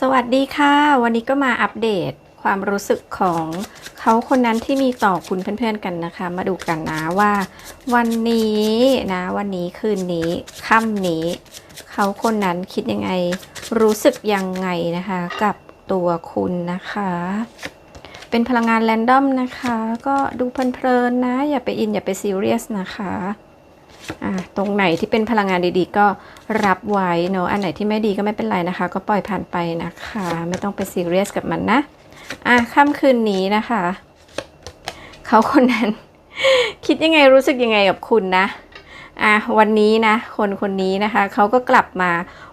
สวัสดีค่ะ วันนี้ก็มาอัปเดตความรู้สึกของเขาคนนั้นที่มีต่อคุณเพื่อนๆกันนะคะ มาดูกันนะว่า วันนี้นะวันนี้คืนนี้ค่ำนี้ เขาคนนั้นคิดยังไง รู้สึกยังไงนะคะ กับตัวคุณนะคะ เป็นพลังงานแรนดอมนะคะ ก็ดูเพลินๆนะ อย่าไปอินอย่าไปซีเรียสนะคะ ตรงไหนที่เป็นพลังงานดีๆ ก็รับไว้เนอะอันไหนที่ไม่ดีก็ไม่เป็นไรนะคะ ก็ปล่อยผ่านไปนะคะ ไม่ต้องไปซีเรียสกับมันนะอะค่ำคืนนี้นะคะเขาคนนั้น คิดยังไงรู้สึกยังไงกับคุณนะอะวันนี้นะ คนคนนี้นะคะเขาก็กลับมา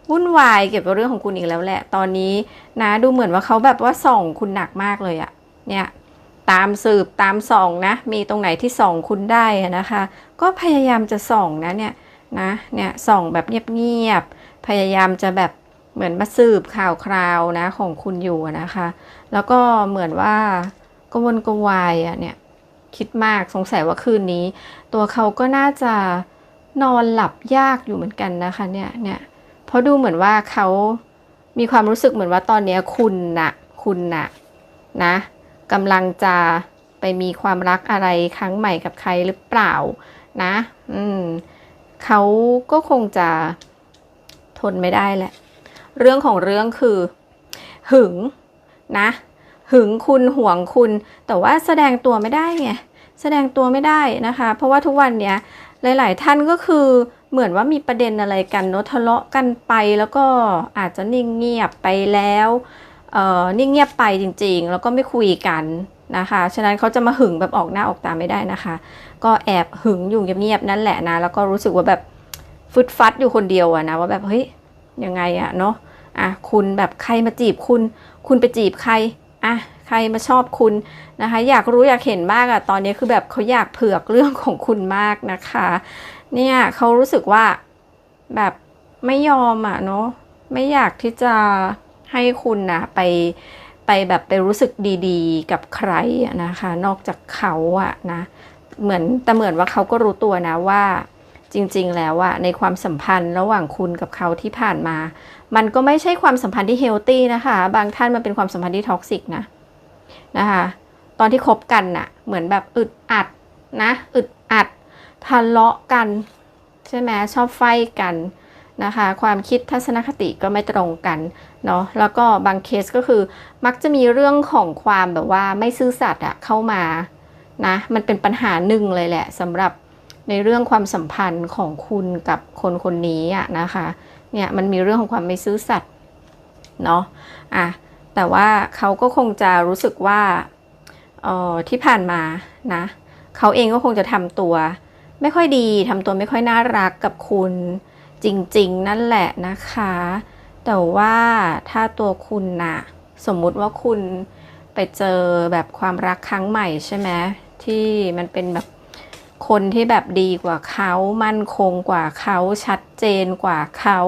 วุ่นวายเกี่ยวกับเรื่องของคุณอีกแล้วแหละ ตอนนี้นะ ดูเหมือนว่าเขาแบบว่าส่องคุณหนักมากเลยอะเนี่ย ตามสืบตามส่องนะ มีตรงไหนที่ส่องคุณได้นะคะ ก็พยายามจะส่องนะเนี่ยนะเนี่ยส่องแบบเงียบๆพยายามจะแบบเหมือนมาสืบข่าวคราวนะของคุณอยู่นะคะ แล้วก็เหมือนว่ากวนกวายอะเนี่ยคิดมากสงสัยว่าคืนนี้ ตัวเขาก็น่าจะนอนหลับยากอยู่เหมือนกันนะคะเนี่ยเนี่ยเพราะดูเหมือนว่าเขามีความรู้สึกเหมือนว่าตอนนี้คุณน่ะคุณน่ะนะ กำลังจะไปมีความรักอะไรครั้งใหม่กับใครหรือเปล่านะ อืมเขาก็คงจะทนไม่ได้แหละ เรื่องของเรื่องคือ หึงนะ หึงคุณห่วงคุณ แต่ว่าแสดงตัวไม่ได้ไงแสดงตัวไม่ได้นะคะ เพราะว่าทุกวันเนี้ยหลาย ๆ ท่านก็คือเหมือนว่ามีประเด็นอะไรกันเนอะทะเลาะกันไปแล้วก็อาจจะนิ่งเงียบไปแล้ว นิ่งเงียบไปจริง ๆ แล้วก็ไม่คุยกันนะคะ ฉะนั้นเขาจะมาหึงแบบออกหน้าออกตาไม่ได้นะคะ ก็แอบหึงอยู่เงียบๆนั่นแหละนะ แล้วก็รู้สึกว่าแบบฟึดฟัดอยู่คนเดียวอะนะว่าแบบเฮ้ยยังไงอะเนาะอะคุณแบบใครมาจีบคุณ คุณไปจีบใครอะใครมาชอบคุณนะคะ อยากรู้อยากเห็นมากอะตอนนี้คือแบบเขาอยากเผือกเรื่องของคุณมากนะคะ เนี่ยเขารู้สึกว่าแบบไม่ยอมอะเนาะไม่อยากที่จะ ให้คุณนะไปไปแบบไปรู้สึกดีๆ กับใครนะคะ นอกจากเขาอะนะเหมือนแต่เหมือนว่าเขาก็รู้ตัวนะว่าจริงๆ แล้วอะในความสัมพันธ์ระหว่างคุณกับเขาที่ผ่านมา มันก็ไม่ใช่ความสัมพันธ์ที่เฮลตี้นะคะ บางท่านมันเป็นความสัมพันธ์ที่ท็อกซิกนะนะคะตอนที่คบกันน่ะเหมือนแบบอึดอัดนะอึดอัดทะเลาะกัน ใช่ไหมชอบไฟกัน นะคะ ความคิดทัศนคติก็ไม่ตรงกันเนาะแล้วก็บางเคสก็คือมักจะมีเรื่องของความแบบว่าไม่ซื่อสัตย์อะเข้ามานะมันเป็นปัญหาหนึ่งเลยแหละสำหรับในเรื่องความสัมพันธ์ของคุณกับคนคนนี้อะนะคะเนี่ยมันมีเรื่องของความไม่ซื่อสัตย์เนาะอะแต่ว่าเขาก็คงจะรู้สึกว่าออที่ผ่านมานะเขาเองก็คงจะทำตัว ไม่ค่อยดีทำตัวไม่ค่อยน่ารักกับคุณ จริงๆ นั่นแหละนะคะ แต่ว่าถ้าตัวคุณนะสมมุติว่าคุณไปเจอแบบความรักครั้งใหม่ใช่ไหมที่มันเป็นแบบคนที่แบบดีกว่าเขา มั่นคงกว่าเขา ชัดเจนกว่าเขา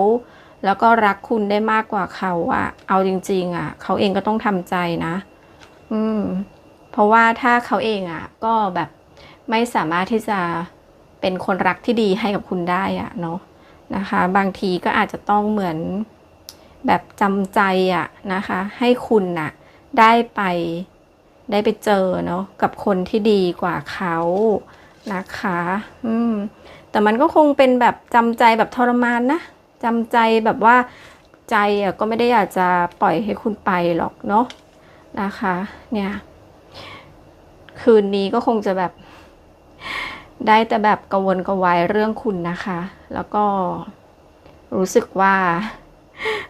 แล้วก็รักคุณได้มากกว่าเขาอะเอาจริง ๆอะเขาเองก็ต้องทำใจนะ อืม เพราะว่าถ้าเขาเองอะก็แบบไม่สามารถที่จะเป็นคนรักที่ดีให้กับคุณได้อะเนาะ นะคะ บางทีก็อาจจะต้องเหมือนแบบจำใจอะนะคะ ให้คุณน่ะได้ไปได้ไปเจอเนาะกับคนที่ดีกว่าเขานะคะ อืม แต่มันก็คงเป็นแบบจำใจแบบทรมานนะจำใจแบบว่าใจอะก็ไม่ได้อยากจะปล่อยให้คุณไปหรอกเนาะนะคะ เนี่ย คืนนี้ก็คงจะแบบ ได้แต่แบบกังวลกระวายเรื่องคุณนะคะ แล้วก็รู้สึกว่า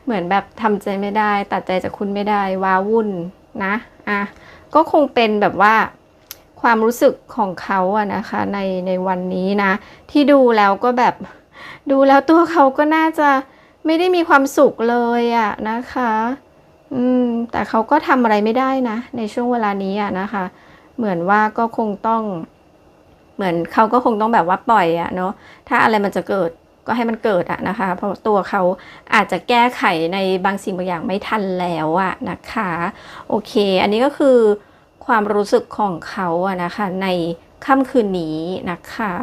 เหมือนแบบทำใจไม่ได้ ตัดใจจากคุณไม่ได้ว้าวุ่นนะอะก็คงเป็นแบบว่าความรู้สึกของเขาอะนะคะในในวันนี้นะ ที่ดูแล้วก็แบบดูแล้วตัวเขาก็น่าจะไม่ได้มีความสุขเลยอะนะคะ อืม แต่เขาก็ทำอะไรไม่ได้นะ ในช่วงเวลานี้อะนะคะ เหมือนว่าก็คงต้อง เหมือนเขาก็คงต้องแบบว่าปล่อยอะเนาะถ้าอะไรมันจะเกิดก็ให้มันเกิดอะนะคะ เพราะตัวเขาอาจจะแก้ไขในบางสิ่งบางอย่างไม่ทันแล้วอะนะคะ โอเค อันนี้ก็คือความรู้สึกของเขาอะนะคะ ในค่ำคืนนี้นะคะ